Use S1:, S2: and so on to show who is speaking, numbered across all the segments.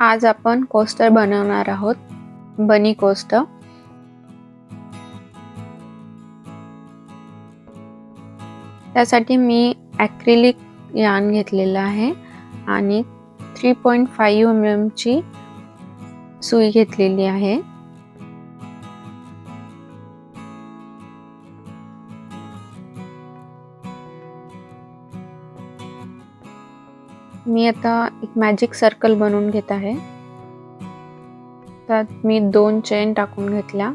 S1: आज आपण कोस्टर बनवणार आहोत. बनी कोस्टर. त्यासाठी मी ॲक्रिलिक यान घेतलेलं आहे आणि थ्री पॉईंट फाईव्ह एम एमची सुई घेतलेली आहे. मी आता एक मॅजिक सर्कल बनवून घेत आहे. त्यात मी दोन चेन टाकून घेतल्या.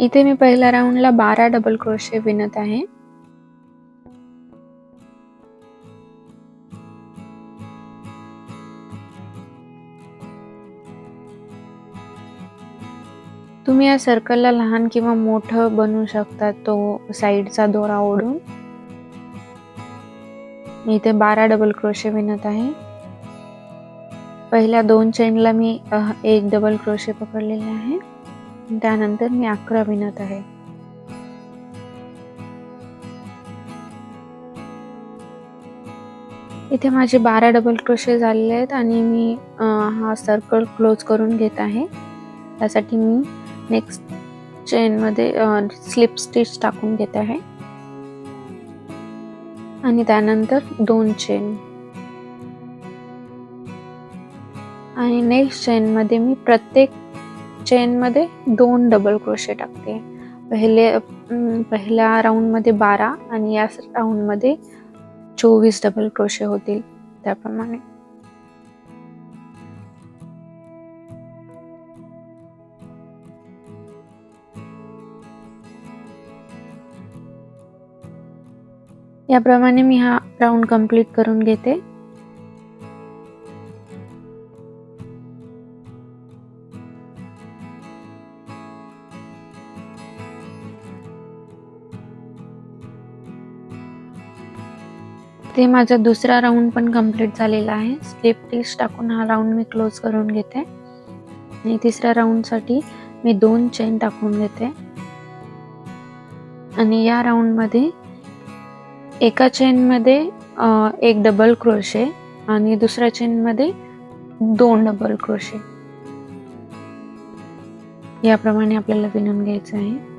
S1: इथे मी पहिल्या राऊंडला बारा डबल क्रोशे विणत आहे. तुम्ही या सर्कलला लहान किंवा मोठं बनवू शकता तो साईडचा दोरा ओढून. मी इथे बारा डबल क्रोशे विणत आहे. पहिल्या दोन चेनला मी एक डबल क्रोशे पकडलेले आहे. त्यानंतर मी अकरा विणत आहे. इथे माझे बारा डबल क्रोशे झालेले आहेत आणि मी हा सर्कल क्लोज करून घेत आहे. त्यासाठी मी नेक्स्ट चेनमध्ये स्लिप स्टिच टाकून घेत आहे. आणि त्यानंतर दोन चेन आणि नेक्स्ट चेनमध्ये मी प्रत्येक चेनमध्ये दोन डबल क्रोशे टाकते. पहिले पहिल्या राऊंडमध्ये बारा आणि या राऊंडमध्ये चोवीस डबल क्रोशे होतील त्याप्रमाणे. याप्रमाणे मी हा राऊंड कंप्लीट करून घेते. ते माझा दुसरा राऊंड पण कंप्लीट झालेला आहे. स्लिप टिक्स टाकून हा राऊंड मी क्लोज करून घेते. आणि तिसऱ्या राऊंडसाठी मी दोन चेन टाकून घेते. आणि या राऊंडमध्ये एका चेनमध्ये एक डबल क्रोशे आणि दुसऱ्या चेनमध्ये दोन डबल क्रोशे याप्रमाणे आपल्याला विणून घ्यायचं आहे.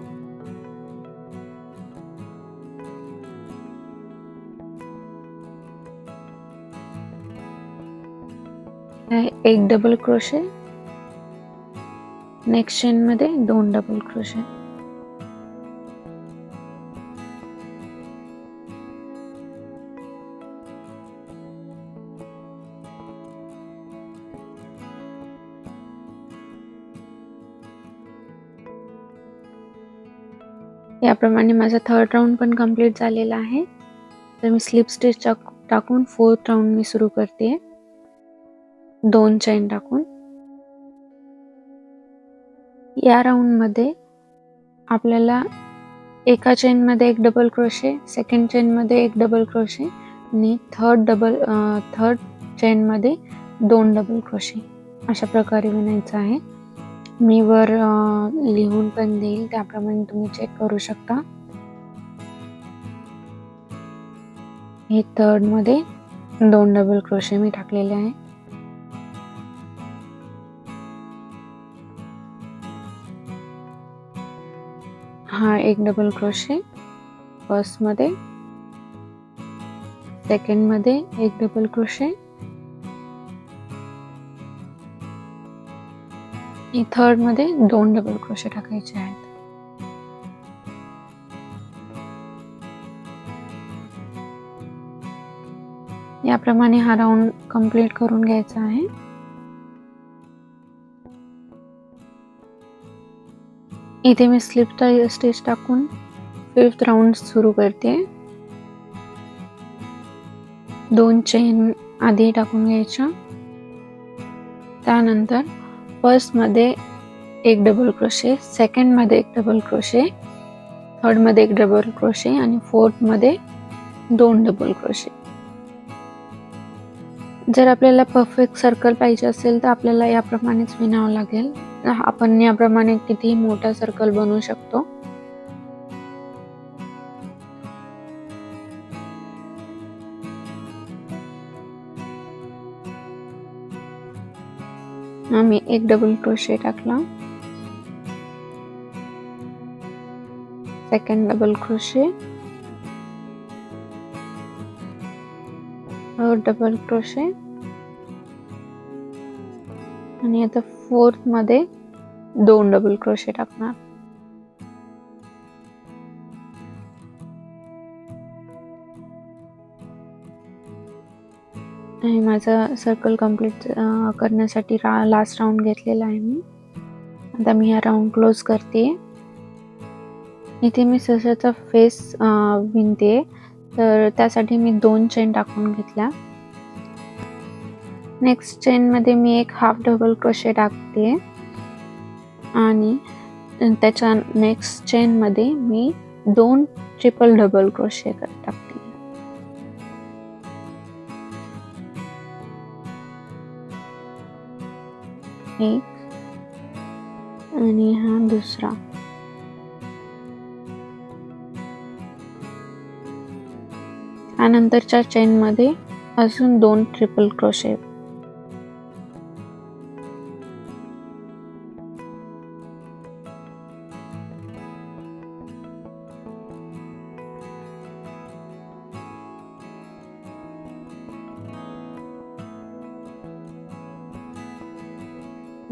S1: एक डबल क्रोशे नेक्स्ट चेनमध्ये दोन डबल क्रोशे याप्रमाणे माझा थर्ड राऊंड पण कंप्लीट झालेला आहे. तर मी स्लिप स्टिच टाकून फोर्थ राऊंड मी सुरू करते. दोन चैन टाकून. या राऊंडमध्ये आपल्याला एका चेनमध्ये एक डबल क्रोशे सेकंड चेनमध्ये एक डबल क्रोशे आणि थर्ड डबल थर्ड चेनमध्ये दोन डबल क्रोशे अशा प्रकारे विणायचं आहे. मी वर लिहून पण देईल. त्याप्रमाणे तुम्ही चेक करू शकता. हे थर्डमध्ये दोन डबल क्रोशे मी टाकलेले आहे. हा एक डबल क्रोशे फर्स्टमध्ये सेकंडमध्ये एक डबल क्रोशे थर्डमध्ये दोन डबल क्रोशे टाकायचे आहेत. याप्रमाणे हा राऊंड कंप्लीट करून घ्यायचा आहे. इथे मी स्लिप स्टिच टाकून फिफ्थ राऊंड सुरू करते. दोन चेन आधी टाकून घ्यायच्या. त्यानंतर फर्स्टमध्ये एक डबल क्रोशे सेकंडमध्ये एक डबल क्रोशे थर्डमध्ये एक डबल क्रोशे आणि फोर्थमध्ये दोन डबल क्रोशे जर आपल्याला परफेक्ट सर्कल पाहिजे असेल तर आपल्याला याप्रमाणेच विणावं लागेल. आपण याप्रमाणे कितीही मोठा सर्कल बनवू शकतो. आम्ही एक डबल क्रोशे टाकला. Second double crochet double crochet आणि आता फोर्थमध्ये दोन डबल क्रोशे टाकणार. आणि माझं सर्कल कंप्लीट करण्यासाठी रा लास्ट राऊंड घेतलेला आहे मी. आता मी हा राऊंड क्लोज करते. इथे मी सशाचा फेस विणते. तर त्यासाठी मी दोन चेन टाकून घेतल्या. नेक्स्ट चेनमध्ये मी एक हाफ डबल क्रोशे टाकते. आणि त्याच्या नेक्स्ट चेनमध्ये मी दोन ट्रिपल डबल क्रोशे टाकते. एक आणि हा दुसरा. त्यानंतरच्या चेनमध्ये अजून दोन ट्रिपल क्रोशे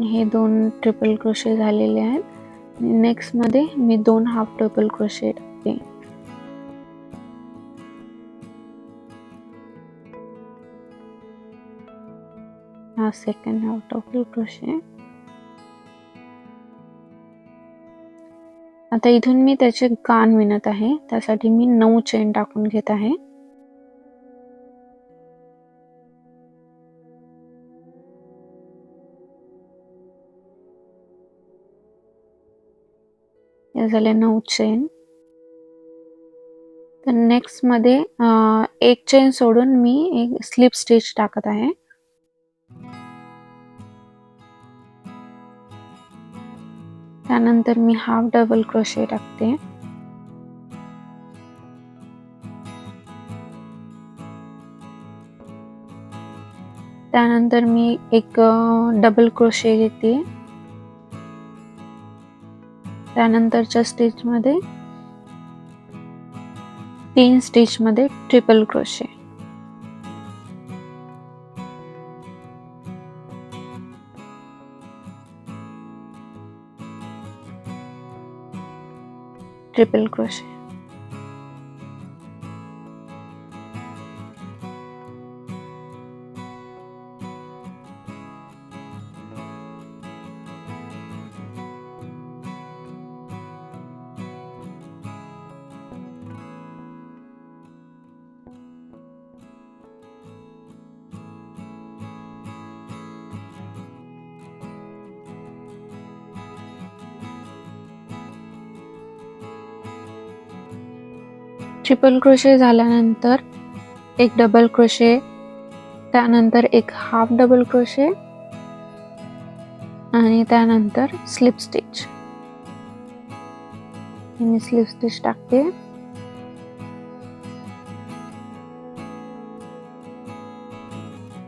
S1: हे दोन ट्रिपल क्रोशे झालेले आहेत. नेक्स्टमध्ये मी दोन हाफ ट्रिपल क्रोशे टाकते. हा सेकंड हाफ ट्रिपल क्रोशे आता इथून मी त्याचे कान विणत आहे. त्यासाठी मी नऊ चेन टाकून घेत आहे. झाले नऊ चेन तर नेक्स्टमध्ये एक चेन सोडून मी एक स्लिप स्टिच टाकत आहे. त्यानंतर मी हाफ डबल क्रोशे टाकते. त्यानंतर मी एक डबल क्रोशे घेते. त्यानंतरच्या स्टिचमध्ये तीन स्टिचमध्ये triple crochet. Triple crochet. Triple crochet झाल्यानंतर एक डबल क्रोशे त्यानंतर एक हाफ डबल क्रोशे आणि त्यानंतर स्लिप स्टिच मी स्लिप स्टिच टाकते.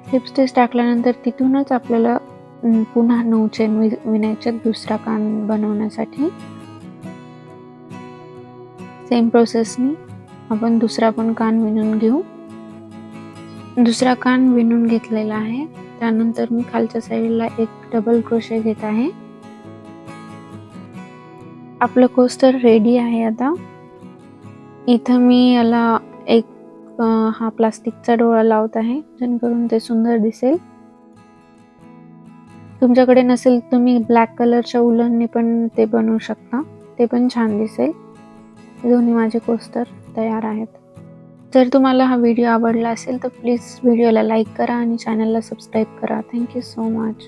S1: स्लिप स्टिच टाकल्यानंतर तिथूनच आपल्याला पुन्हा नऊ चेन विणायचे दुसरा कान बनवण्यासाठी. सेम प्रोसेसनी आपण दुसरा पण कान विणून घेऊ. दुसरा कान विणून घेतलेला आहे. त्यानंतर मी खालच्या साईडला एक डबल क्रोशे घेत आहे. आपलं कोस्टर रेडी आहे आता. इथं मी याला एक हा प्लास्टिकचा डोळा लावत आहे. जेणेकरून ते सुंदर दिसेल. तुमच्याकडे नसेल तुम्ही ब्लॅक कलरच्या उलनने पण ते बनवू शकता. ते पण छान दिसेल. दोन्ही माझे कोस्टर तयार आहेत. जर तुम्हाला हा व्हिडिओ आवडला असेल तर प्लीज व्हिडिओला लाईक करा आणि चॅनलला सबस्क्राईब करा. Thank you so much